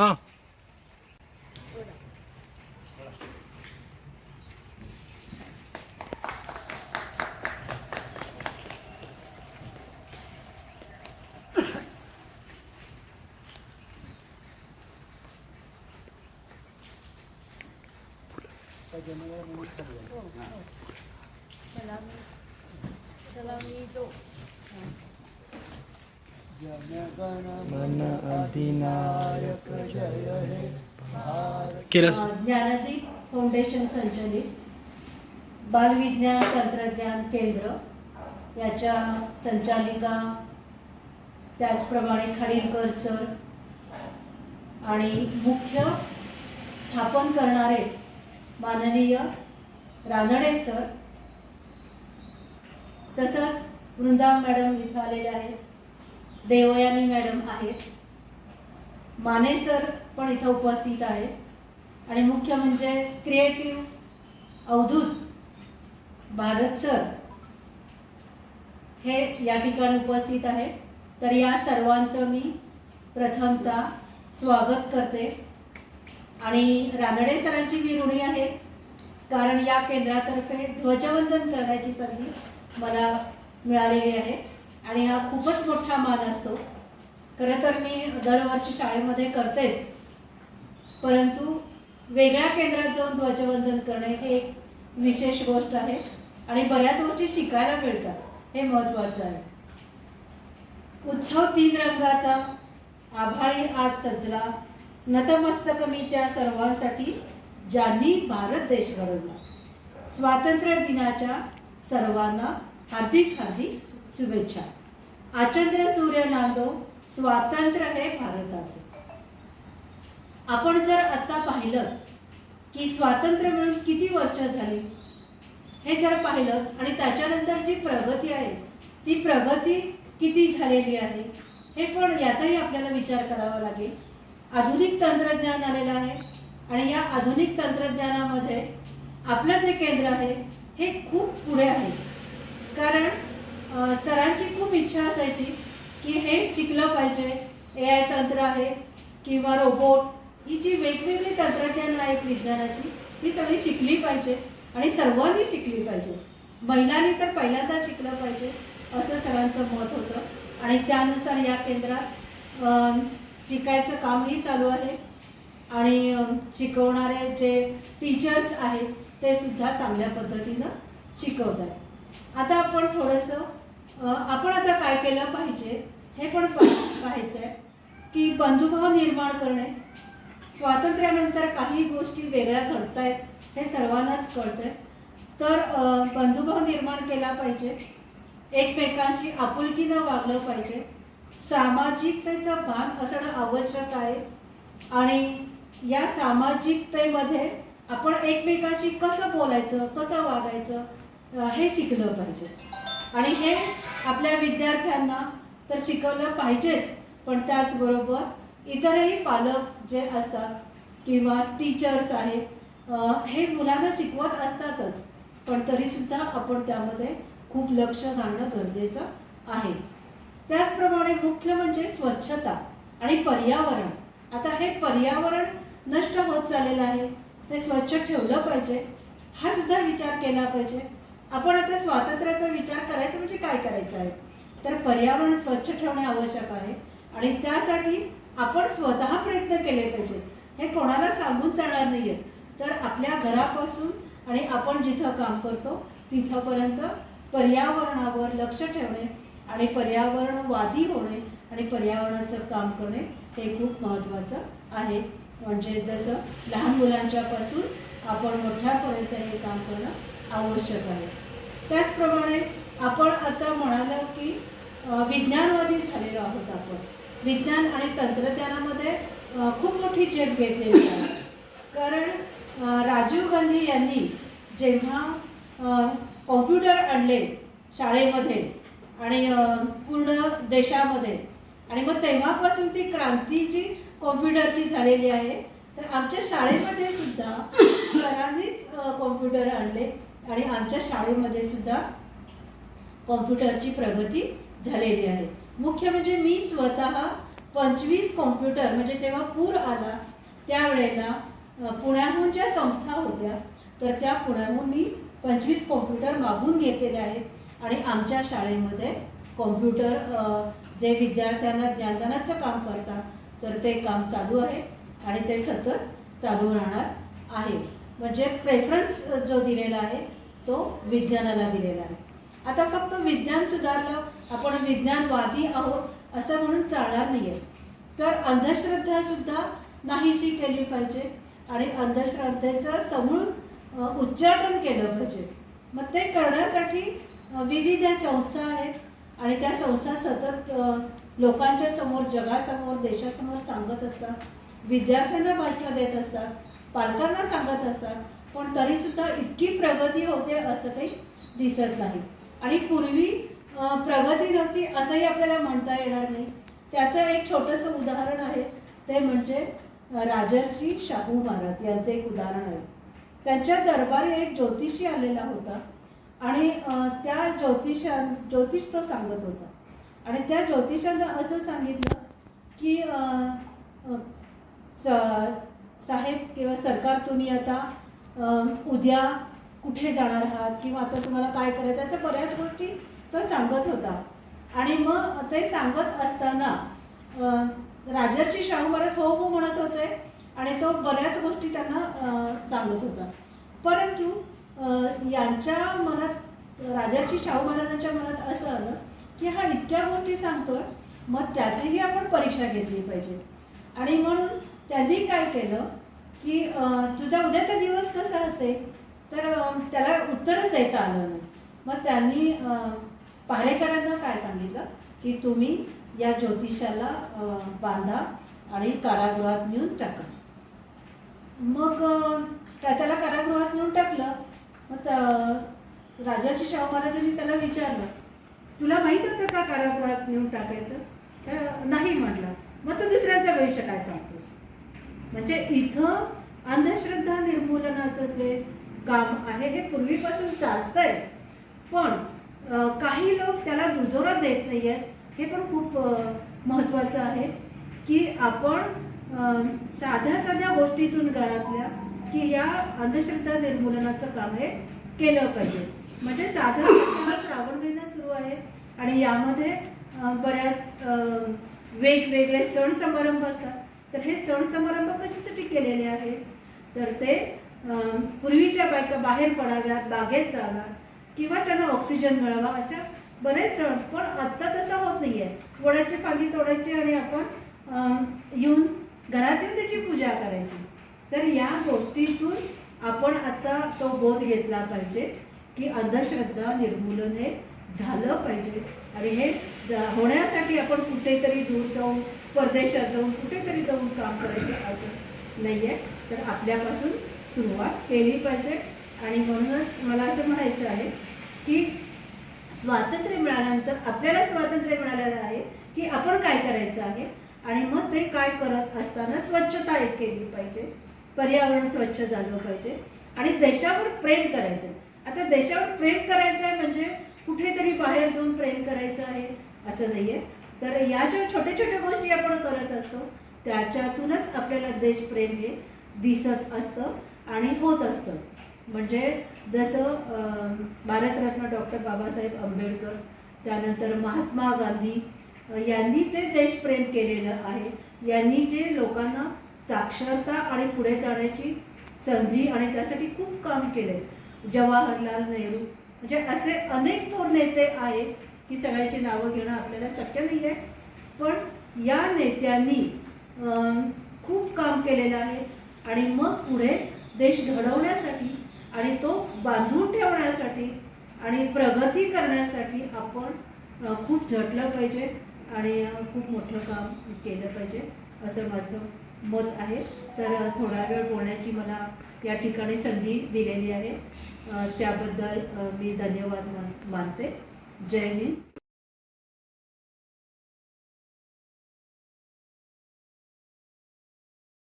हां मन अधिनायक जय हे केलं ज्ञानदीप फाउंडेशन संचलित बालविज्ञान तंत्रज्ञान केंद्र याच्या संचालिका त्याचप्रमाणे खाडीलकर सर आणि मुख्य स्थापन करणारे माननीय रानडे सर तसंच वृंदा मॅडम इथं आलेले आहेत. देवयानी मॅडम आहेत. माने सर पण इथं उपस्थित आहेत. आणि मुख्य म्हणजे क्रिएटिव्ह अवधूत भारत सर हे या ठिकाणी उपस्थित आहेत. तर या सर्वांचं मी प्रथमतः स्वागत करते. आणि रानडे सरांची मी ऋणी आहे. कारण या केंद्रातर्फे ध्वजवंदन करण्याची संधी मला मिळालेली आहे. आणि हा खूपच मोठा मान असतो. खरं तर मी दरवर्षी शाळेमध्ये करतेच. परंतु वेगळ्या केंद्रात जाऊन ध्वजवंदन करणे हे एक विशेष गोष्ट आहे आणि बऱ्याच गोष्टी शिकायला मिळतात. हे महत्त्वाचं आहे. उत्सव तीन रंगाचा आभाळी आज सजला. नतमस्तक मी त्या सर्वांसाठी ज्यांनी भारत देश घडवला. स्वातंत्र्य दिनाच्या सर्वांना हार्दिक हार्दिक शुभेच्छा. आचंद्र सूर्य नांदो स्वातंत्र्य हे भारताचं. आपण जर आता पाहिलं की स्वातंत्र्य मिळून किती वर्ष झाली हे जर पाहिलं आणि त्याच्यानंतर जी प्रगती आहे ती प्रगती किती झालेली आहे हे पण याचाही आपल्याला विचार करावा लागेल. आधुनिक तंत्रज्ञान आलेलं आहे आणि या आधुनिक तंत्रज्ञानामध्ये आपलं जे केंद्र आहे हे खूप पुढे आहे. कारण सरांची खूप इच्छा असायची की हे शिकलं पाहिजे ए आय तंत्र आहे किंवा रोबोट ही जी वेगवेगळी तंत्रज्ञान आहेत विज्ञानाची ती सगळी शिकली पाहिजे आणि सर्वांनी शिकली पाहिजे. महिलांनी तर पहिल्यांदा शिकलं पाहिजे असं सरांचं मत होतं. आणि त्यानुसार या केंद्रात शिकायचं कामही चालू आहे. आणि शिकवणारे जे टीचर्स आहेत ते सुद्धा चांगल्या पद्धतीनं शिकवत आता आपण थोडंसं आपण आता काय केलं पाहिजे हे पण पाहायचं आहे की बंधुभाव निर्माण करणे स्वातंत्र्यानंतर काही गोष्टी वेगळ्या घडत आहेत हे सर्वांनाच कळतंय. तर बंधुभाव निर्माण केला पाहिजे एकमेकांशी आपुलकीनं वागलं पाहिजे सामाजिकतेचं भान असणं आवश्यक आहे आणि या सामाजिकतेमध्ये आपण एकमेकांशी कसं बोलायचं कसं वागायचं हे शिकलं पाहिजे. आणि हे आपल्या विद्यार्थ्यांना तर शिकवलं पाहिजेच. पण त्याचबरोबर इतरही पालक जे असतात किंवा टीचर्स आहेत हे मुलांना शिकवत असतातच. पण तरीसुद्धा आपण त्यामध्ये खूप लक्ष घालणं गरजेचं आहे. त्याचप्रमाणे मुख्य म्हणजे स्वच्छता आणि पर्यावरण. आता हे पर्यावरण नष्ट होत चाललेलं आहे. ते स्वच्छ ठेवलं पाहिजे. हा सुद्धा विचार केला पाहिजे. आपण आता स्वातंत्र्याचा विचार करायचा म्हणजे काय करायचं आहे? तर पर्यावरण स्वच्छ ठेवणे आवश्यक आहे आणि त्यासाठी आपण स्वतः प्रयत्न केले पाहिजे. हे कोणाला सांगून चालणार नाहीये. तर आपल्या घरापासून आणि आपण जिथं काम करतो तिथंपर्यंत पर्यावरणावर लक्ष ठेवणे आणि पर्यावरणवादी होणे आणि पर्यावरणाचं काम करणे हे खूप महत्त्वाचं आहे. म्हणजे जसं लहान मुलांच्यापासून आपण मोठ्यापर्यंत हे काम करणं आवश्यक आहे. त्याचप्रमाणे आपण आता म्हणालो की विज्ञानवादी झालेलो आहोत आपण. विज्ञान आणि तंत्रज्ञानामध्ये खूप मोठी झेप घेतलेली आहे. कारण राजीव गांधी यांनी जेव्हा कॉम्प्युटर आणले शाळेमध्ये आणि पूर्ण देशामध्ये आणि मग तेव्हापासून ती क्रांती जी कॉम्प्युटरची झालेली आहे तर आमच्या शाळेमध्ये सुद्धा सरांनीच कॉम्प्युटर आणले. आणि आमच्या शाळेमध्ये सुद्धा कॉम्प्युटरची प्रगती झालेली आहे. मुख्य म्हणजे मी स्वतः पंचवीस कॉम्प्युटर म्हणजे जेव्हा पूर आला त्यावेळेला पुण्याहून ज्या संस्था होत्या तर त्या पुण्याहून मी पंचवीस कॉम्प्युटर मागून घेतलेले आहेत आणि आमच्या शाळेमध्ये कॉम्प्युटर जे विद्यार्थ्यांना ज्ञानदानाचं काम करतात तर ते काम चालू आहे आणि ते सतत चालू राहणार आहे. म्हणजे प्रेफरन्स जो दिलेला आहे तो विज्ञानाला दिलेला आहे. आता फक्त विज्ञान सुधारलं आपण विज्ञानवादी आहोत असं म्हणून चालणार नाही आहे तर अंधश्रद्धा सुद्धा नाहीशी केली पाहिजे आणि अंधश्रद्धेचं समूळ उच्चाटन केलं पाहिजे. मग ते करण्यासाठी विविध संस्था आहेत आणि त्या संस्था सतत लोकांच्या समोर जगासमोर देशासमोर सांगत असतात. विद्यार्थ्यांना भाषण देत असतात पालकांना सांगत असतात. पण तरीसुद्धा इतकी प्रगती होते असं काही दिसत नाही. आणि पूर्वी प्रगती नव्हती असंही आपल्याला म्हणता येणार नाही. त्याचं एक छोटंसं उदाहरण आहे. ते म्हणजे राजर्षी शाहू महाराज यांचं एक उदाहरण आहे. त्यांच्या दरबारी एक ज्योतिषी आलेला होता आणि त्या ज्योतिषा ज्योतिष तो सांगत होता. आणि त्या ज्योतिषानं असं सांगितलं की स- साहेब किंवा सरकार तुम्ही आता उद्या कुठे जाणार आहात किंवा आता तुम्हाला काय करायचं असं बऱ्याच गोष्टी तो सांगत होता. आणि मग ते सांगत असताना राजर्षी शाहू महाराज हो हो म्हणत होते आणि तो बऱ्याच गोष्टी त्यांना सांगत होता. परंतु यांच्या मनात राजर्षी शाहू महाराजांच्या मनात असं आलं की हा इतक्या गोष्टी सांगतोय मग त्याचीही आपण परीक्षा घेतली पाहिजे. आणि म्हणून त्यांनी काय केलं की तुझा उद्याचा दिवस कसा असेल? तर त्याला उत्तरच देता आलं नाही. मग त्यांनी पारेकरांना काय सांगितलं? की तुम्ही या ज्योतिषाला बांधा आणि कारागृहात नेऊन टाका. मग त्याला कारागृहात नेऊन टाकलं. मग राजाची शाहू महाराजांनी त्याला विचारलं तुला माहीत होतं का कारागृहात नेऊन टाकायचं? तर नाही म्हटलं. मग तू दुसऱ्यांचं भविष्य काय सांगतोस? म्हणजे इथं अंधश्रद्धा निर्मूलनाचं जे काम आहे हे पूर्वीपासून चालतंय. पण काही लोक त्याला दुजोरा देत नाही आहेत हे पण खूप महत्त्वाचं आहे की आपण साध्या साध्या गोष्टीतून घरातल्या की या अंधश्रद्धा निर्मूलनाचं काम हे केलं पाहिजे. म्हणजे साधा साधा श्रावण महिना सुरू आहे आणि यामध्ये बऱ्याच वेगवेगळे सण समारंभ असतात. तर हे सण समारंभ कशासाठी केलेले आहेत? तर ते पूर्वीच्या बायका बाहेर पडाव्यात बागेत जाव्यात किंवा त्यांना ऑक्सिजन मिळावा अशा बरेच सण. पण आत्ता तसा होत नाही आहे वडाची फांदी तोडायची आणि आपण येऊन घरात येऊन त्याची पूजा करायची. तर या गोष्टीतून आपण आता तो बोध घेतला पाहिजे की अंधश्रद्धा निर्मूलन हे झालं पाहिजे. आणि हे होण्यासाठी आपण कुठेतरी दूर जाऊन परदेशात जाऊन कुठेतरी जाऊन काम करायचं असं नाही आहे तर आपल्यापासून सुरुवात केली पाहिजे. आणि म्हणूनच मला असं म्हणायचं आहे की स्वातंत्र्य मिळाल्यानंतर आपल्याला स्वातंत्र्य मिळालेलं आहे की आपण काय करायचं आहे? आणि मग ते काय करत असताना स्वच्छता एक केली पाहिजे. पर्यावरण स्वच्छ झालं पाहिजे. आणि देशावर प्रेम करायचं आहे. आता देशावर प्रेम करायचं आहे म्हणजे कुठेतरी बाहेर जाऊन प्रेम करायचं आहे असं नाही आहे तर या ज्या छोट्या छोट्या गोष्टी आपण करत असतो त्याच्यातूनच आपल्याला देशप्रेम हे दिसत असतं आणि होत असतं. म्हणजे जसं भारतरत्न डॉक्टर बाबासाहेब आंबेडकर त्यानंतर महात्मा गांधी यांनी जे देशप्रेम केलेलं आहे यांनी जे लोकांना साक्षरता आणि पुढे जाण्याची संधी आणि त्यासाठी खूप काम केले जवाहरलाल नेहरू म्हणजे असे अनेक थोर नेते आहेत ही सगळ्यांची नावं घेणं आपल्याला शक्य नाही आहे पण या नेत्यांनी खूप काम केलेलं आहे आणि मग पुढे देश घडवण्यासाठी आणि तो बांधून ठेवण्यासाठी आणि प्रगती करण्यासाठी आपण खूप झटलं पाहिजे आणि खूप मोठं काम केलं पाहिजे असं माझं मत आहे. तर थोडा वेळ बोलण्याची मला या ठिकाणी संधी दिलेली आहे. त्याबद्दल मी धन्यवाद मान मानते. जय हिंद